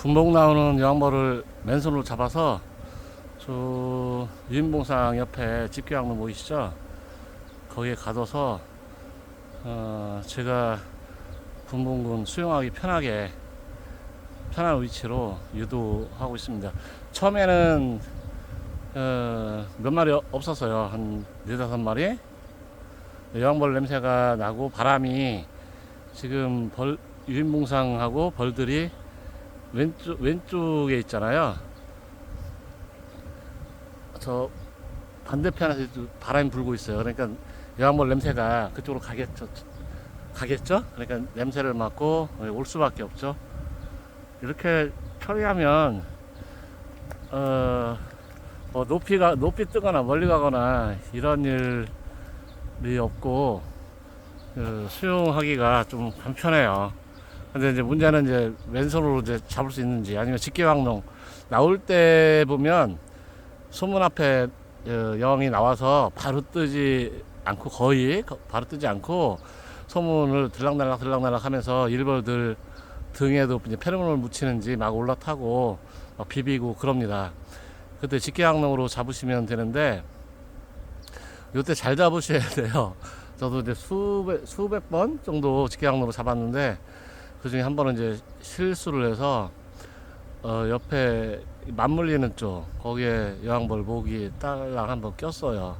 분봉 나오는 여왕벌을 맨손으로 잡아서 저 유인봉상 옆에 집교양로 보이시죠? 거기에 가둬서 어, 제가 분봉군 수영하기 편하게 편한 위치로 유도하고 있습니다. 처음에는 어, 몇 마리 없었어요. 한 네다섯 마리. 여왕벌 냄새가 나고 바람이 지금 벌 유인봉상하고 벌들이 왼쪽 왼쪽에 있잖아요. 저 반대편에서 또 바람이 불고 있어요. 그러니까 여왕벌 냄새가 그쪽으로 가겠죠. 가겠죠? 그러니까 냄새를 맡고 올 수밖에 없죠. 이렇게 처리하면 어, 뭐 높이가 높이 뜨거나 멀리 가거나 이런 일이 없고 그 수용하기가 좀 간편해요. 근데 이제 문제는 이제 왼손으로 이제 잡을 수 있는지 아니면 직계왕농 나올 때 보면 소문 앞에 어, 여왕이 나와서 바로 뜨지 않고 거의 거- 바로 뜨지 않고 소문을 들락날락 들락날락 하면서 일벌들 등에도 이제 페로몬을 묻히는지 막 올라타고 막 비비고 그럽니다. 그때 직계항농으로 잡으시면 되는데 요때 잘 잡으셔야 돼요. 저도 이제 수백 수백 번 정도 직계항농으로 잡았는데 그 중에 한 번은 이제 실수를 해서 어 옆에 맞물리는 쪽 거기에 여왕벌 목이 딸랑 한번 꼈어요.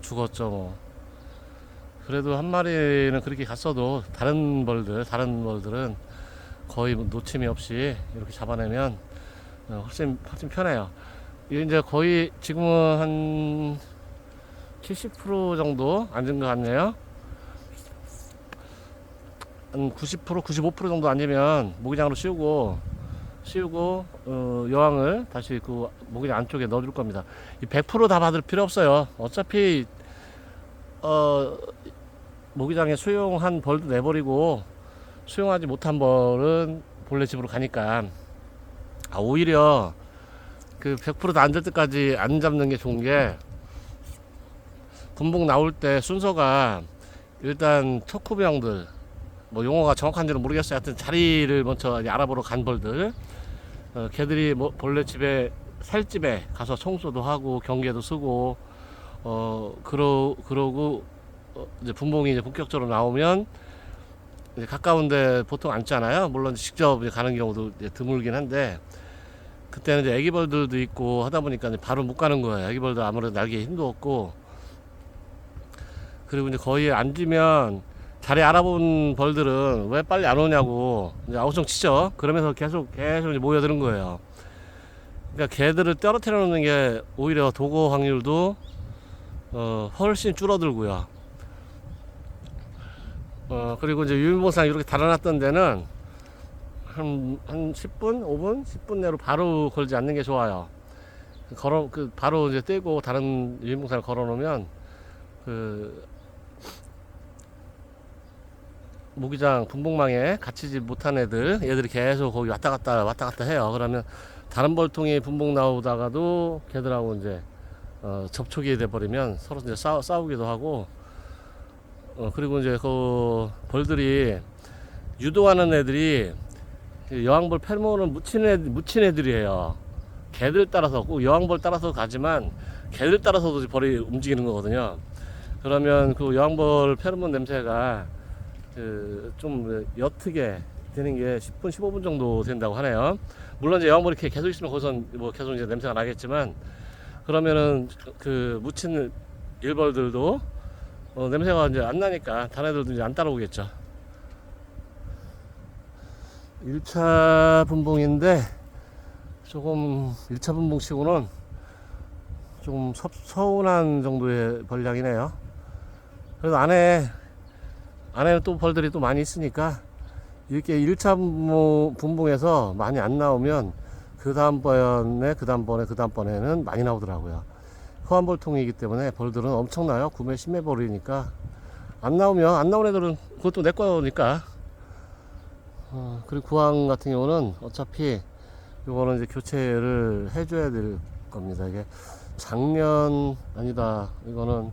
죽었죠 뭐. 그래도 한 마리는 그렇게 갔어도 다른 벌들 다른 벌들은 거의 뭐 놓침이 없이 이렇게 잡아내면 어, 훨씬 훨씬 편해요. 이제 거의 지금은 한 70% 정도 앉은 것 같네요. 한 90% 95% 정도 앉으면 모기장으로 씌우고 씌우고 어, 여왕을 다시 그 모기장 안쪽에 넣어줄 겁니다. 이 100%다 받을 필요 없어요. 어차피 어, 모기장에 수용한 벌도 내버리고 수용하지 못한 벌은 본래 집으로 가니까 아, 오히려 그 100%다 앉을 때까지 안 잡는 게 좋은 게 분봉 나올 때 순서가 일단 척후병들 뭐 용어가 정확한지는 모르겠어요. 하여튼 자리를 먼저 알아보러 간 벌들 어, 걔들이 뭐 본래 집에 살집에 가서 청소도 하고 경계도 쓰고 어 그러 그러고 어, 이제 분봉이 이제 본격적으로 나오면 이제 가까운데 보통 앉잖아요. 물론 직접 이제 가는 경우도 이제 드물긴 한데 그때는 이제 애기벌들도 있고 하다 보니까 이제 바로 못 가는 거예요. 애기벌들 아무래도 날개에 힘도 없고 그리고 이제 거의 앉으면 자리 알아본 벌들은 왜 빨리 안 오냐고 이제 아우성 치죠. 그러면서 계속 계속 이제 모여드는 거예요. 그러니까 개들을 떨어뜨려 놓는 게 오히려 도고 확률도 어, 훨씬 줄어들고요. 어, 그리고 이제 유인봉상 이렇게 달아놨던 데는 한, 한 10분, 5분, 10분 내로 바로 걸지 않는 게 좋아요. 걸어, 그, 바로 이제 떼고 다른 유인봉상을 걸어 놓으면 그, 모기장 분봉망에 갇히지 못한 애들, 얘들이 계속 거기 왔다 갔다 왔다 갔다 해요. 그러면 다른 벌통이 분봉 나오다가도 걔들하고 이제 어, 접촉이 돼버리면 서로 이제 싸우, 싸우기도 하고 어, 그리고 이제 그 벌들이 유도하는 애들이 그 여왕벌 페로몬을 묻힌 애 묻힌 애들이에요. 개들 따라서 꼭 여왕벌 따라서 가지만 개들 따라서도 벌이 움직이는 거거든요. 그러면 그 여왕벌 페로몬 냄새가 그좀 옅게 되는 게 10분 15분 정도 된다고 하네요. 물론 이제 여왕벌이 이렇게 계속 있으면 거기선 뭐 계속 이제 냄새가 나겠지만 그러면은 그 묻힌 일벌들도 어, 냄새가 이제 안 나니까 다른 애들도 이제 안 따라오겠죠. 1차 분봉인데 조금 1차 분봉 치고는 조금 섭, 서운한 정도의 벌량이네요. 그래도 안에 안에는 또 벌들이 또 많이 있으니까 이렇게 1차 분봉, 분봉에서 많이 안 나오면 그 다음번에 그 다음번에 그 다음번에는 많이 나오더라고요. 호환벌통이기 때문에 벌들은 엄청나요. 구매 심해 버리니까 안 나오면 안 나온 애들은 그것도 내 거니까. 어, 그리고 구황 같은 경우는 어차피 이거는 이제 교체를 해줘야 될 겁니다. 이게 작년 아니다. 이거는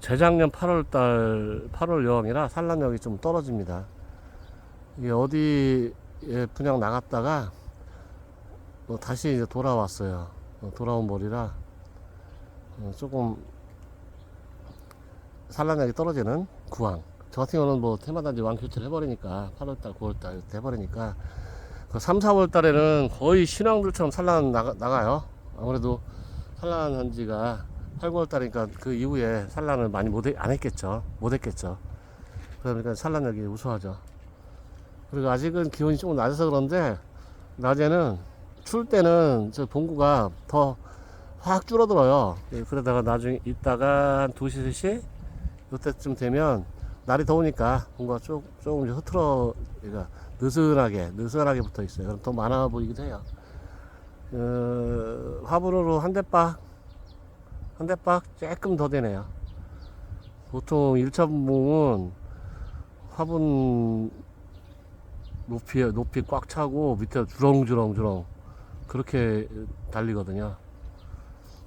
재작년 8월달 8월 여왕이라 산란력이 좀 떨어집니다. 이게 어디 예, 분양 나갔다가 뭐 다시 이제 돌아왔어요. 어, 돌아온 머리라 어, 조금 산란력이 떨어지는 구황. 저 같은 경우는 뭐 테마단지 왕 교체를 해버리니까 8월달, 9월달 이렇게 해버리니까 그 3, 4월 달에는 거의 신앙들처럼 산란 나가, 나가요. 아무래도 산란한 지가 8, 9월 달이니까 그 이후에 산란을 많이 못, 해- 안 했겠죠. 못 했겠죠. 그러니까 산란력이 우수하죠. 그리고 아직은 기온이 조금 낮아서 그런데 낮에는 추울 때는 저 봉구가 더 확 줄어들어요. 예, 그러다가 나중에 있다가 한 2시, 3시 이때쯤 되면 날이 더우니까 뭔가 조, 조금 흐트러, 그러니까 느슨하게, 느슨하게 붙어 있어요. 그럼 더 많아 보이기도 해요. 어, 화분으로 한 대박, 한 대박 조금 더 되네요. 보통 1차 분봉은 화분 높이, 높이 꽉 차고 밑에 주렁주렁주렁 그렇게 달리거든요.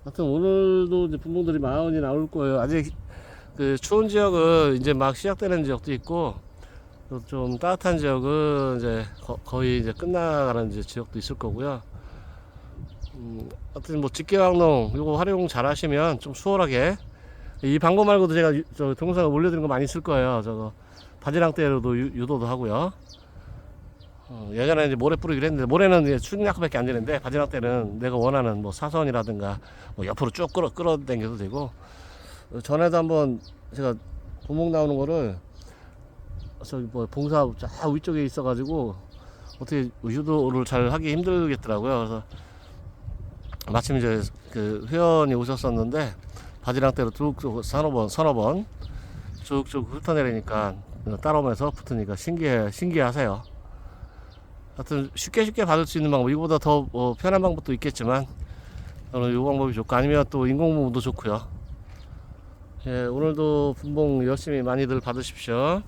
하여튼 오늘도 이제 분봉들이 마흔이 나올 거예요. 아직 그 추운 지역은 이제 막 시작되는 지역도 있고 또좀 따뜻한 지역은 이제 거, 의 이제 끝나가는 지역도 있을 거고요. 음, 하여튼 뭐 직계왕농 이거 활용 잘 하시면 좀 수월하게 이 방법 말고도 제가 유- 저 동영상을 올려드린 거 많이 있을 거예요. 저거 바지랑 때로도 유, 유도도 하고요. 어, 예전에 이제 모래 뿌리기로 했는데 모래는 이제 수중약밖에 안 되는데 바지락 때는 내가 원하는 뭐 사선이라든가 뭐 옆으로 쭉 끌어 끌어당겨도 되고 어, 전에도 한번 제가 도목 나오는 거를 저기 뭐 봉사 저 위쪽에 있어가지고 어떻게 유도를 잘 하기 힘들겠더라고요. 그래서 마침 이제 그 회원이 오셨었는데 바지락 때로 쭉쭉 서너 번 서너 번 쭉쭉 훑어내리니까 따라오면서 붙으니까 신기해 신기하세요. 하여튼 쉽게 쉽게 받을 수 있는 방법 이거보다 더 뭐 편한 방법도 있겠지만 저는 이 방법이 좋고 아니면 또 인공부분도 좋고요 예 오늘도 분봉 열심히 많이들 받으십시오